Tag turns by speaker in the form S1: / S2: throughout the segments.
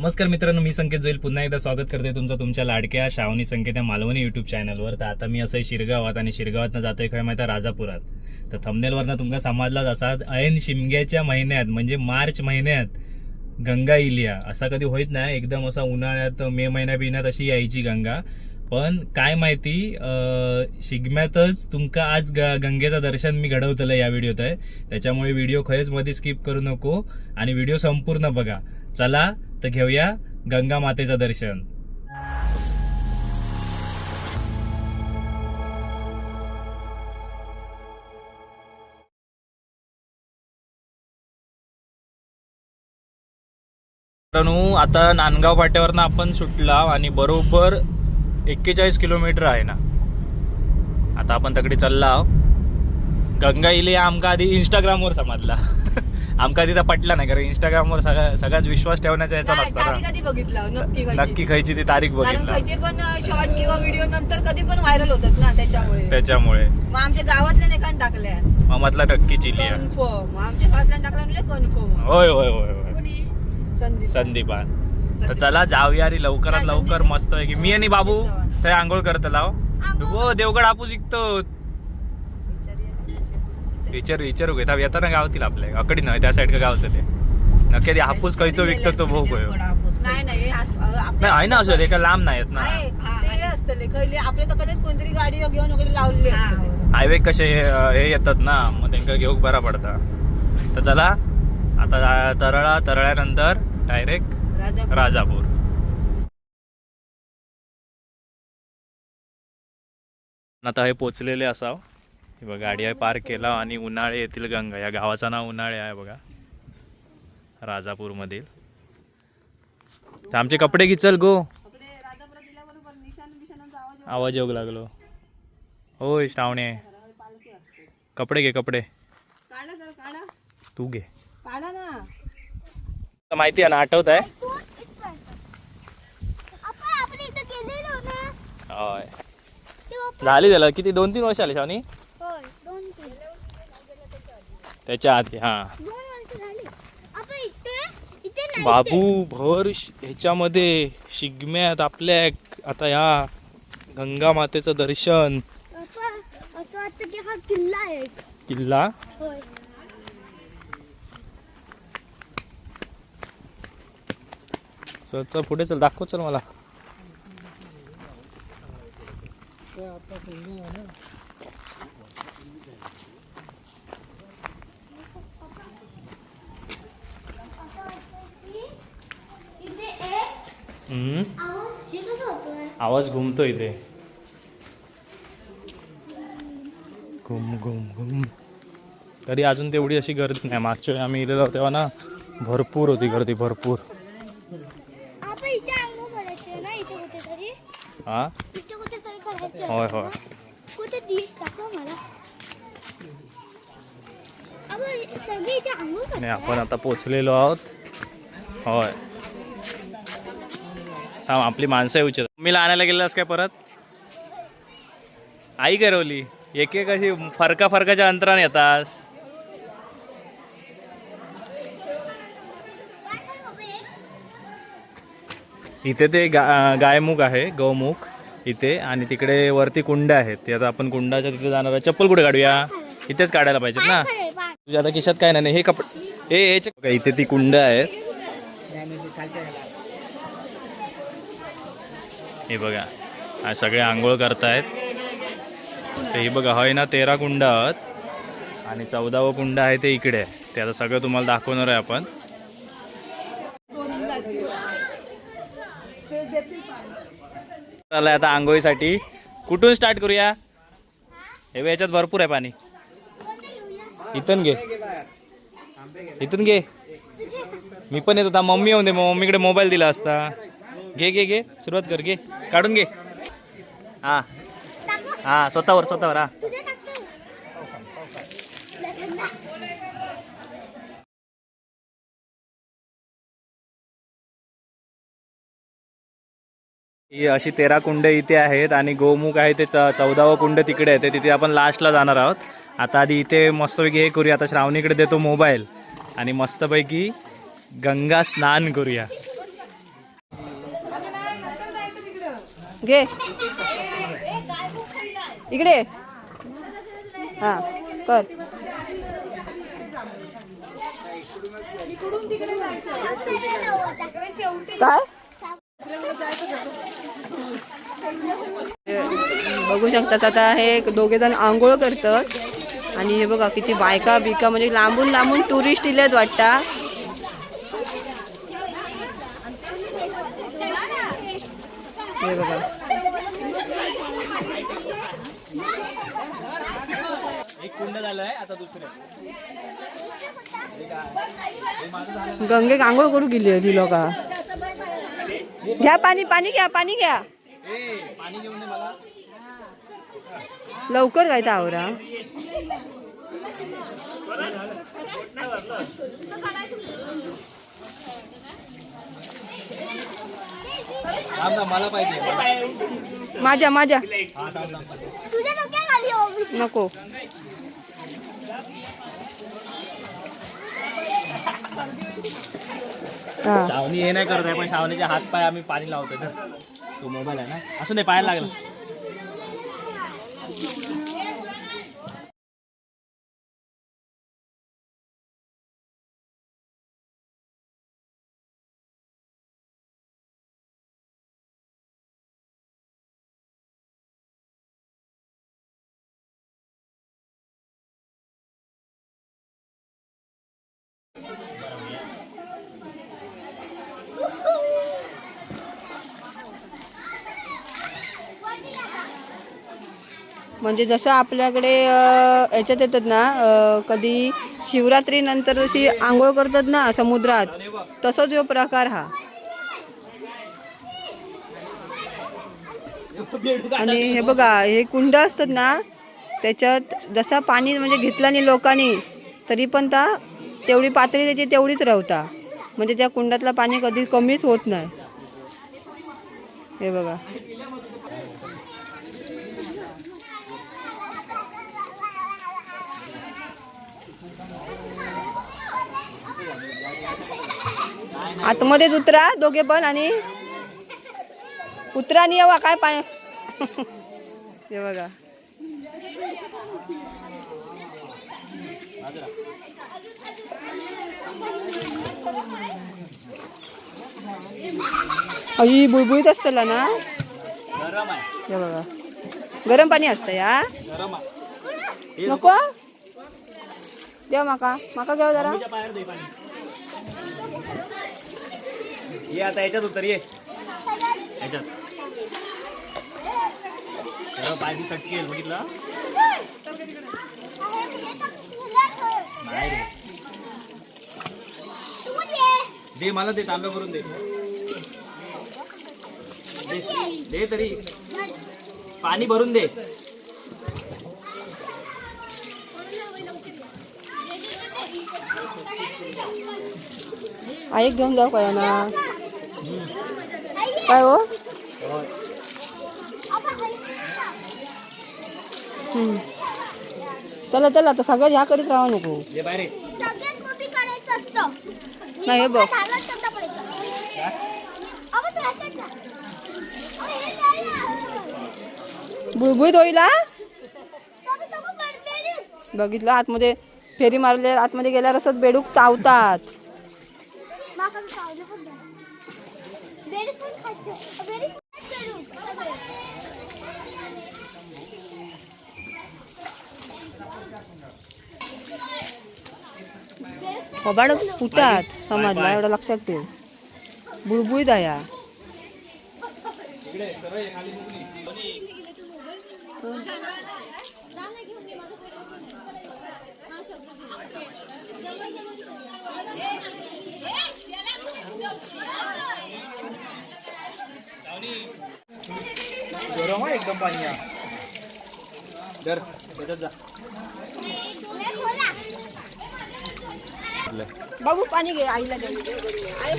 S1: नमस्कार मित्रांनो मी संकेत जोईल. पुन्हा एकदा स्वागत करते तुमचं तुमच्या लाडक्या श्रावणी संकेत या मालवणी युट्यूब चॅनलवर तर आता मी असं शिरगावात आणि शिरगावातनं जातोय काय माहिती आहे, राजापुरात. तर थमनेलवरनं तुमका समजलाच असा ऐन शिमग्याच्या महिन्यात म्हणजे मार्च महिन्यात गंगा इलिया असा कधी होईत नाही. एकदम असा उन्हाळ्यात मे महिन्या बिन्यात अशी यायची गंगा. पण काय माहिती शिगम्यातच तुमका आज ग- गंगेचं दर्शन मी घडवतलं या व्हिडिओत आहे त्याच्यामुळे व्हिडिओ खरेच मध्ये स्किप करू नको आणि व्हिडिओ संपूर्ण बघा. चला तर घेऊया गंगा मातेचं दर्शन. आता नांदगाव फाट्यावरनं आपण सुटला आणि बरोबर एक्केचाळीस किलोमीटर आहे ना. आता आपण तकडे चालला गंगा इले आमका आधी इंस्टाग्रामवर समजला. आमका तिथं पटला नाही कारण इंस्टाग्रामवर सगळा सगळाच विश्वास ठेवण्याचा याचा नसता
S2: तारीख
S1: ना
S2: बघितलं नक्की खायची.
S1: नक्की खायची ती तारीख
S2: कारण
S1: बघितला.
S2: खायचे पण शॉर्ट किंवा व्हिडिओ नंतर कधी पण व्हायरल होतात ना त्याच्यामुळे.
S1: त्याच्यामुळे.
S2: मग आमच्या गावातल्या टाकल्या.
S1: मग म्हटलं नक्की चिली
S2: कन्फर्म आमच्या गावातल्या टाकल्या म्हणजे कन्फर्म
S1: होय होय होय होय.
S2: संदीप.
S1: संदीपान तर चला जाऊया रे लवकरात लवकर. मस्त आहे की. मी आणि बाबू ते आंघोळ करत लाव हो देवगड हापूस विकतो विचार विचारू घेता येताना गावतील आपल्या अकडी नाही त्या साईड का गावतं ते. नक्की ते हापूस खयचो विकतो तो भाऊ होय.
S2: नाही हे
S1: आहे ना असं एका लांब नाही आहेत ना
S2: ते असतले आपल्या तकडेच कोणतरी गाडी घेऊन वगैरे लावलेली असतले
S1: हायवे कसे हे येतात ना मग त्यांना घेऊक बरा पडता. तर चला आता तरळा तरळ्यानंतर डायरेक्ट
S2: राजा
S1: राजापूर. आता हे पोचलेले असाव. हे बघा गाडी आहे पार्क केला आणि उन्हाळे येथील गंगा या गावाचं नाव उन्हाळे आहे बघा. राजापूर मधील तर आमचे कपडे घिचल गो.
S2: आवाज
S1: येऊ लागलो. होय श्रावणे कपडे घे कपडे. तू घे. माहिती आहे ना आठवत आहे? झाली त्याला किती दोन तीन वर्ष आली
S3: तीन
S1: त्याच्या आधी हा. बाबू भर श- ह्याच्यामध्ये शिगम्यात आपल्या आता या गंगा मातेचं दर्शन.
S3: किल्ला?
S1: चल चल पुढे चल दाखव चल मला
S3: इथे एक
S1: हम्म,
S3: आवाज हे कसं होतोय
S1: आवाज घुमतो इथे. घुम घुम घुम. तरी अजून तेवढी अशी गर्दी नाही. मागच्या वेळी आम्ही गेलेलो तेव्हा ना भरपूर होती गर्दी भरपूर.
S3: आपण इथे आंघोळ करायचे ना इथे कुठेतरी?
S1: हा
S3: इथे कुठेतरी करायचे
S1: होय होय.
S3: कुठे दी? दाखव मला. आपण सगळे इथे आंघोळ
S1: आणि
S3: करताय?
S1: आपण आता पोचलेलो आहोत. होय. हा आपली माणसं येऊची मम्मीला आणायला गेलास काय परत? आई करवली एक एक अशी फरका फरकाच्या अंतराने येतास. इथे ते गा गायमुख आहे गौमुख इथे आणि तिकडे वरती कुंड आहेत. ते आता आपण कुंडाच्या तिथे जाणार आहे. चप्पल कुठे काढूया? इथेच काढायला पाहिजेत ना. तुझ्या आता खिशात काय नाही हे कपडे हे याचे इथे ती कुंड आहेत हे बघा हा सगळे आंघोळ करतायत. तर हे बघा होय ना तेरा कुंड आहोत. आणि चौदावं कुंड आहे ते इकडे. आहे ते आता सगळं तुम्हाला दाखवणार आहे आपण. चला आता आंघोळीसाठी. कुठून स्टार्ट करूया? हे याच्यात भरपूर आहे पाणी. इथून घे. इथून घे. मी पण येत. होता मम्मी येऊन दे. मम्मीकडे मोबाईल दिला असता. घे घे घे. सुरुवात कर घे. काढून घे. हा. हा स्वतःवर स्वतःवर हा. ही अशी तेरा कुंड इथे आहेत आणि गोमुख आहे ते च चौदावं कुंड तिकडे आहे. ते तिथे आपण लास्टला जाणार आहोत. आता आधी इथे मस्तपैकी हे करूया. आता श्रावणीकडे देतो मोबाईल आणि मस्तपैकी गंगा स्नान करूया.
S4: घे. इकडे. हां हा कर. काय? बघू शकतात आता हे दोघे जण आंघोळ करतात. आणि हे बघा किती बायका बिका म्हणजे लांबून लांबून टुरिस्ट इल्यात वाटतात हे बघा.
S1: एक कुंड झालंय आता दुसरं
S4: गंगेक आंघोळ करू गेली होती लोक. घ्या पाणी पाणी घ्या पाणी घ्या. लवकर काय आवरा
S1: थांब ना मला पाहिजे.
S4: माझ्या माझ्या.
S1: हा
S4: नको.
S1: शावणी हे नाही करत आहे पण शावणीचे हात पाय आम्ही पाणी लावतो ना. तो मोबाईल आहे ना. असू दे पायाला लागला.
S4: म्हणजे जसं आपल्याकडे याच्यात येतात ना कधी शिवरात्रीनंतर जशी आंघोळ करतात ना समुद्रात तसंच जो प्रकार हा. आणि हे बघा हे कुंड असतात ना त्याच्यात जसा पाणी म्हणजे घेतला नाही लोकांनी तरी पण ता तेवढी पातळी त्याची तेवढीच राहता म्हणजे त्या कुंडातलं पाणी कधी कमीच होत नाही. हे बघा. आतमध्येच उतरा दोघे पण आणि उतरा आणि काय पाय. हे बघा. आई बुळबुळीत असतला ना?
S1: गरम आहे.
S4: हे बघा. गरम पाणी असतं या?
S1: गरम आहे.
S4: नको. देव माका. माका घेऊ जरा.
S1: पाणी. ये आता याच्यात उतर ये. याच्यात. तेव्हा पायची चटकी येईल बघितलं? नाही रे. दे मला दे तांब्या भरून दे. दे- दे तरी. पाणी भरून दे.
S4: आई घेऊन जाऊ काय ना काय हो? चला चला आता सगळं ह्या करीत राहा नको
S1: दे बाहेर ये.
S3: सगळ्यात कॉपी करायचं असतं
S4: नाही, हे बघ.
S3: झालं पडायचा तू ह्याच्यात हे ना?
S4: होईल हा?
S3: तर बडबडीत.
S4: बघितलं आतमध्ये फेरी मारले आतमध्ये गेल्यावर असं बेडूक चावतात
S3: माका मी चावलं पण नाही. बेडूक पण खायचं. बेडूक पण बेडूक,
S4: कबाड फुटात समाजला एवढं लक्षात ठेव. बुळबुळीत आहे हा.
S1: गरम आहे एकदम पाणी. त्याच्यात जा.
S4: बाबू पाणी घे आईला दे. आई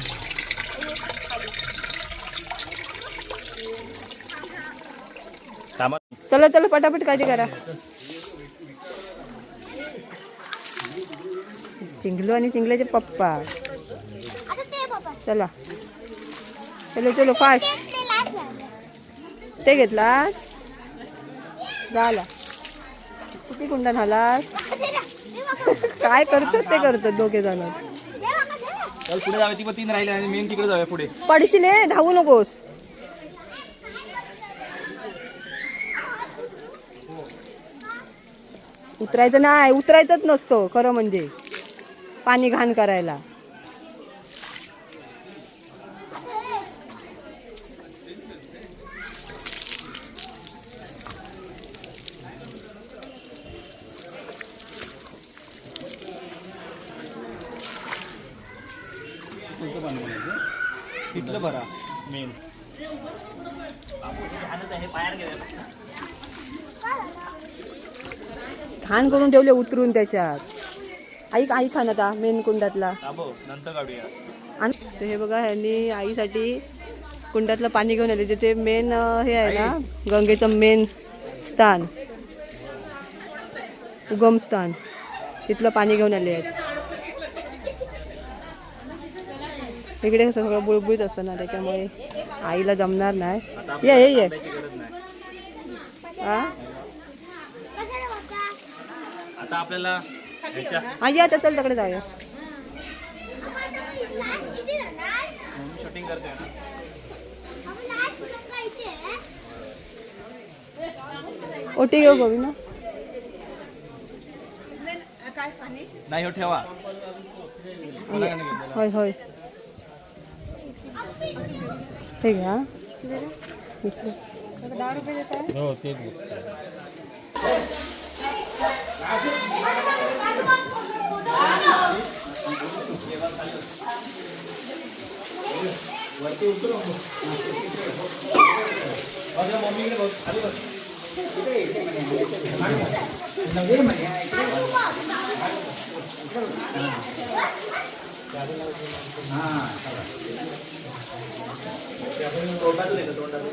S1: थांबा.
S4: चला चला पटापट काळजी करा. चिंगलू आणि चिंगल्याचे पप्पा.
S3: आता ते बाबा
S4: चला. चलो चलो फास्ट.
S3: ते
S4: घेतलास झाला. किती कुंडा झालास काय करतात ते करतात दोघे जण.
S1: चल पुढे जाऊया. ती पण तीन राहिले आणि मेन तिकडे जाऊया पुढे.
S4: पडशील हे, धावू नकोस. उतरायचं नाही उतरायचंच नसतो खरं म्हणजे. पाणी घाण करायला
S1: तिथलं भरा मेन
S4: घाण करून ठेवले उतरून त्याच्यात. आई आई खान आता मेन कुंडातला. आणि हे बघा ह्यांनी आईसाठी कुंडातलं पाणी घेऊन आले जिथे मेन हे आहे ना गंगेचं मेन स्थान. उगम स्थान. तिथलं पाणी घेऊन आले आहेत. इकडे कसं सगळं बुळबुळीत असतं ना त्याच्यामुळे आईला जमणार नाही. ये ये हा
S1: आता आपल्याला ह्याच्या
S4: हा या आता चल तिकडे जाऊया.
S1: शूटिंग करते ना.
S4: ओटी घेऊ गोवी ना.
S1: नाही हो ठेवा.
S4: होय होय. हे घ्या. इथलं.
S1: हो तेच वरती उतरू माझ्या मम्मीकडे खाली बस
S5: नवे म्हणे
S1: हां तोंडात तोंडात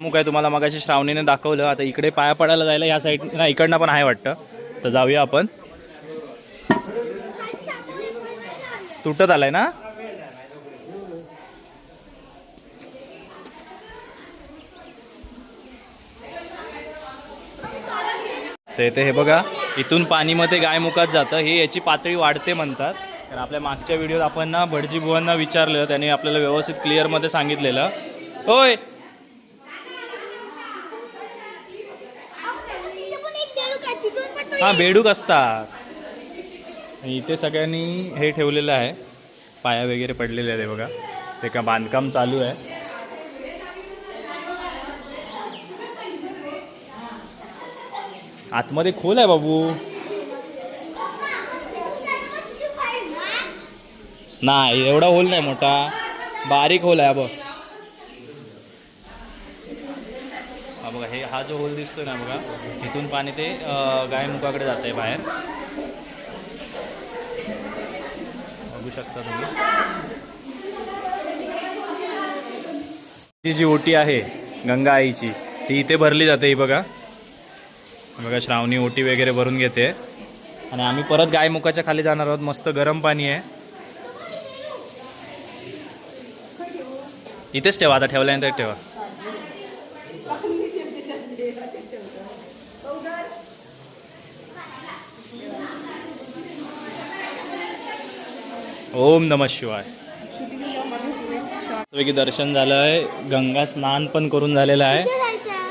S1: मग काय तुम्हाला मगाशी श्रावणीने दाखवलं. आता इकडे पाया पडायला जायला या साईड ना इकडनं पण आहे वाटतं. तर जाऊया आपण. तुटत आलाय ना? ते ते हे बघा इथून पाणी मध्ये गाय मुखात जातं. हे याची पातळी वाढते म्हणतात. कारण आपल्या मागच्या व्हिडिओत आपण ना भटजी बुवांना विचारलं त्यांनी आपल्याला व्यवस्थित क्लिअरमध्ये सांगितलेलं. होय! हा बेडूक असतात. इथे सगळ्यांनी हे ठेवलेलं आहे. पाया वगैरे पडलेले आहेत बघा. ते का बांधकाम चालू आहे. आतमध्ये खोल आहे बाबू. नाही एवढा होल नाही मोठा. बारीक होल आहे बघ. हा बघा हे हा जो होल दिसतोय ना बघा इथून पाणी ते गायमुखाकडे जात आहे बाहेर. बघू शकता तुम्ही. ती जी ओटी आहे गंगा आईची ती इथे भरली जाते ही बघा. बघा श्रावणी ओटी वगैरे भरून घेते. आणि आम्ही परत गायमुखाच्या खाली जाणार आहोत मस्त गरम पाणी आहे. इथेच ठेवा आता ठेवल्यानंतर ठेवा. ओम नम शिवाय. पैकी दर्शन झालं आहे गंगा स्नान पण करून झालेलं आहे.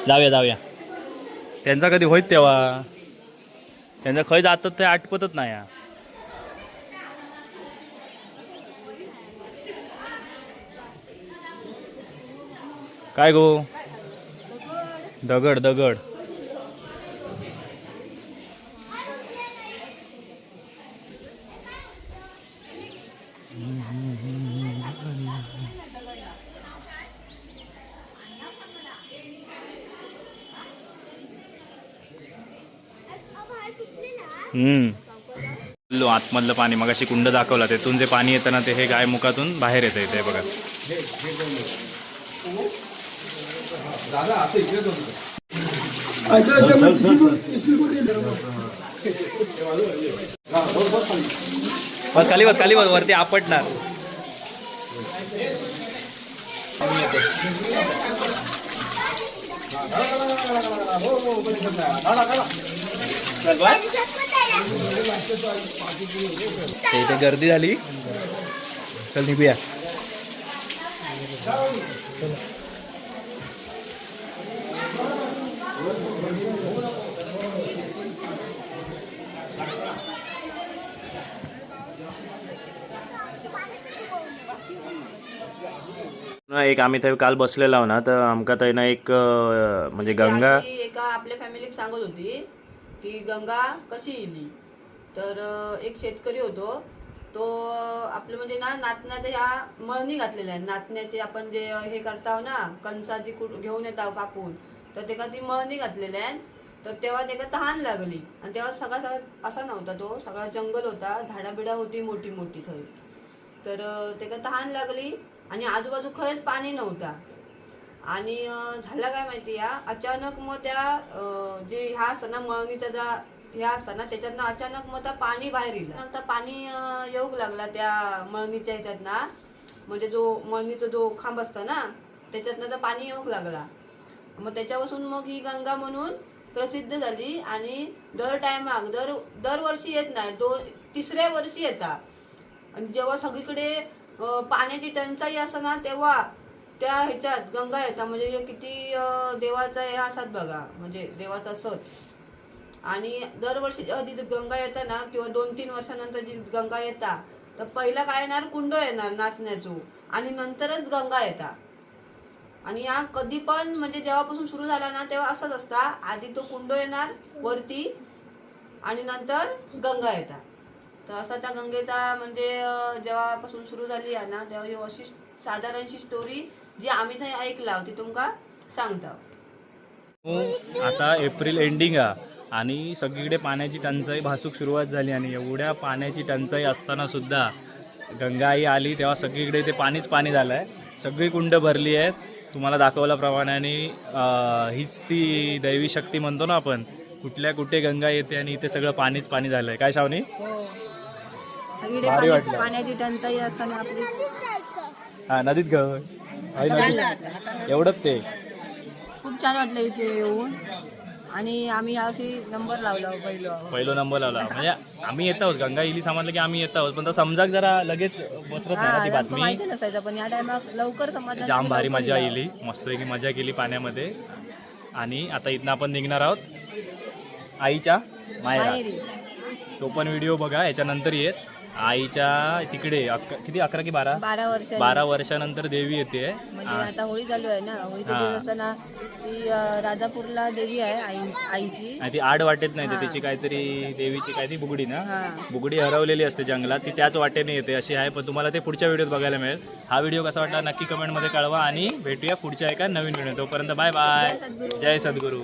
S1: जाऊया जाऊया. त्यांचा कधी होईत तेव्हा? त्यांचा खय जातात ते आटपतच नाही काय गो? दगड दगड. हम्म. आतमधलं पाणी मग अशी कुंड दाखवला तेथून जे पाणी येतं ना ते हे गाय मुखातून बाहेर येतं इथे बघा. बस खाली. बस खाली बस वरती आपटणार. इथे गर्दी झाली. चल निघूया. ना एक आम्ही थंय काल बसलेलो ना तर आमका थंय ना एक अं, म्हणजे गंगा
S4: ती एका आपल्या फॅमिलीक सांगत होती की गंगा कशी येली तर अं, एक शेतकरी होतो तो अं, आपलं म्हणजे ना नाचण्याच्या ह्या मळणी घातलेल्या आहेत. नाचण्याचे आपण जे अं, हे करताव ना कणसाची कुट घेऊन येताव कापून. तर तेका ती मळणी घातलेल्या तर तेव्हा तेका तहान लागली. आणि तेव्हा सगळा सगळा असा नव्हता तो. सगळा जंगल होता. झाडाबिडा होती मोठी मोठी थंय तर अं, तेका तहान लागली आणि आजूबाजू खरंच पाणी नव्हता. आणि झाला काय माहिती या? अचानक मग त्या जे ह्या असताना मळणीचा ज्या ह्या असताना त्याच्यातनं अचानक मग त्या पाणी बाहेर येईल. आता पाणी येऊक लागला त्या मळणीच्या ह्याच्यातनं. म्हणजे जो मळणीचा जो खांब असतो ना त्याच्यातनं तर पाणी येऊक लागला. मग त्याच्यापासून मग ही गंगा म्हणून प्रसिद्ध झाली आणि दर टायमाक दर दरवर्षी येत नाही दोन तिसऱ्या वर्षी येता आणि जेव्हा सगळीकडे पाण्याची टंचाई असताना ना तेव्हा त्या ह्याच्यात गंगा येतात. म्हणजे हे किती देवाचा हे असतात बघा. म्हणजे देवाचा सच आणि दरवर्षी जेव्हा तिथे गंगा येतात ना किंवा दोन तीन वर्षानंतर जी गंगा येता तर पहिला काय येणार? कुंड येणार नाचण्याचो. आणि नंतरच गंगा येता आणि या कधी पण म्हणजे जेव्हापासून सुरू झाला ना तेव्हा असंच असता. आधी तो कुंड येणार वरती आणि नंतर गंगा येतात तर असा त्या गंगेचा म्हणजे जेव्हापासून सुरू झाली आहे ना तेव्हा ही अशी साधारणशी स्टोरी जी आम्ही थंय ऐकला ती तुमका सांगता.
S1: आता एप्रिल एंडिंग आहे आणि सगळीकडे पाण्याची टंचाई भासूक सुरुवात झाली आणि एवढ्या पाण्याची टंचाई असताना सुद्धा आई आली तेव्हा सगळीकडे ते पाणीच पाणी झालं आहे सगळी कुंड भरली आहेत. तुम्हाला दाखवल्याप्रमाणे हीच ती दैवी शक्ती म्हणतो ना आपण कुठल्या कुठे गंगा येते आणि इथे सगळं पाणीच पाणी झालं आहे काय शावनी?
S4: सगळीकडे
S1: भारी वाटलं.
S4: पाण्याची टंचाई असताना आपली
S1: हा नदीत ग एवढंच ते.
S4: खूप छान वाटलं इथे येऊन. आणि आम्ही यावर्षी नंबर लावला पहिलं
S1: पहिलो नंबर लावला. म्हणजे आम्ही येत आहोत. गंगा इली समजलं की आम्ही येत आहोत. पण समजा जरा लगेच बसरत नाही ना ती बातमी.
S4: माहिती नसायचं पण या टायमात लवकर समजलं
S1: जाम भारी मजा. येईल मस्तपैकी मजा केली पाण्यामध्ये. आणि आता इथनं आपण निघणार आहोत आईच्या मायरा.
S4: माहेरी.
S1: तो पण व्हिडिओ बघा याच्यानंतर येत. आईच्या तिकडे अक- किती? अकरा की बारा?
S4: बारा वर्ष
S1: बारा वर्षानंतर देवी येते.
S4: म्हणजे आता होळी चालू आहे ना? होळीचे
S1: हा.
S4: दिवस असताना ती अं, राजापूरला देवी आहे आई आईची.
S1: आणि ती आड वाटेत नाही ते
S4: हा.
S1: तिची काहीतरी देवीची काहीतरी बुगडी ना?
S4: हा.
S1: बुगडी हरवलेली असते जंगलात. ती त्याच वाटेने येते. अशी आहे. पण तुम्हाला ते पुढच्या व्हिडिओत बघायला मिळेल. हा व्हिडिओ कसा वाटला नक्की कमेंटमध्ये कळवा आणि भेटूया पुढच्या एका नवीन व्हिडिओ तोपर्यंत बाय बाय जय सद्गुरू.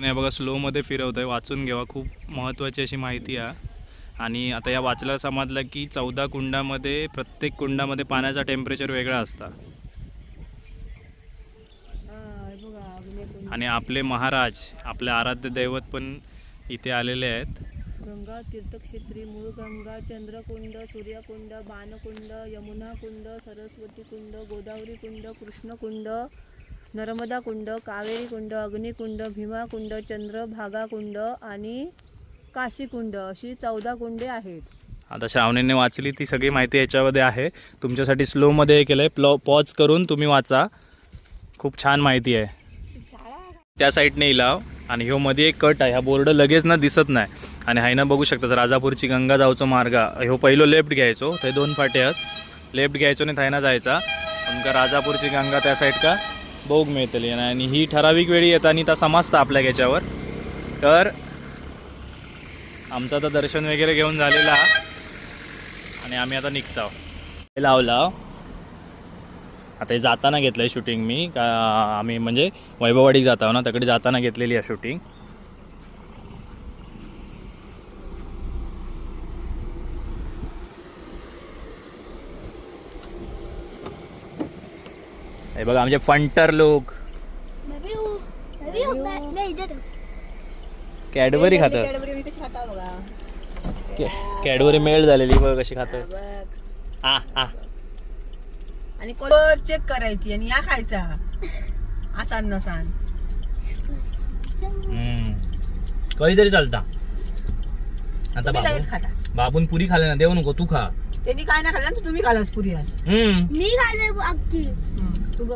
S1: हे बघा स्लोमध्ये फिरवत आहे वाचून घ्यावा. खूप महत्त्वाची अशी माहिती आहे. आणि आता या वाचला समजलं की चौदा कुंडामध्ये प्रत्येक कुंडामध्ये पाण्याचा टेम्परेचर वेगळा असता. आणि आपले महाराज आपले आराध्य दैवत पण इथे आलेले आहेत.
S4: गंगा तीर्थक्षेत्री मूळ गंगा चंद्रकुंड सूर्यकुंड बाणकुंड यमुना कुंड सरस्वती कुंड गोदावरी कुंड कृष्णकुंड नर्मदा कुंड कावेरी कुंड अग्निकुंड भीमा कुंड चंद्रभागा कुंड आणि काशीकुंड अशी चौदा कुंडे आहेत.
S1: आता श्रावणीने वाचली ती सगळी माहिती याच्यामध्ये आहे. तुमच्यासाठी स्लोमध्ये हे केलं आहे प्लॉ पॉज करून तुम्ही वाचा. खूप छान माहिती आहे. त्या साईडने इलाव. आणि ह्यो मध्ये एक कट आहे. हा बोर्ड लगेच ना दिसत नाही. आणि हाय ना बघू शकतात राजापूरची गंगा जाऊचो मार्ग ह्यो पहिलो लेफ्ट घ्यायचो. थंय दोन फाटे आहेत. लेफ्ट घ्यायचो आणि थंय जायचा. तुमका राजापूरची गंगा त्या साईड का बघूक मिळतली. आणि ही ठराविक वेळी येताना ता समजता आपल्या याच्यावर तर आमचं आता दर्शन वगैरे घेऊन झालेलं आहे आणि आम्ही आता निघतो. हे लावला आता हे जाताना घेतलं आहे शूटिंग मी. का आम्ही म्हणजे वैभववाडीक जातो ना तिकडे जाताना घेतलेली आहे शूटिंग हे बघा आमचे फंटर लोक कॅडबरी खात
S4: कॅडबरी मी कशी खाता बघा
S1: कॅडबरी मेळ झालेली बघ कशी खात
S4: बघ.
S1: आ आ.
S4: आणि कलर चेक करायची आणि या खायचा आसान नसान
S1: हम्म. कधीतरी चालता. आता
S4: तुम्ही लगेच
S1: बाबू
S4: खाता.
S1: बाबून पुरी खाल्ली ना देऊ नको तू खा.
S4: त्यांनी काय नाही खाल्लं ना तर तुम्ही खालास पुरी आज.
S1: हम्म.
S3: मी खाल्ले अगदी.
S4: तू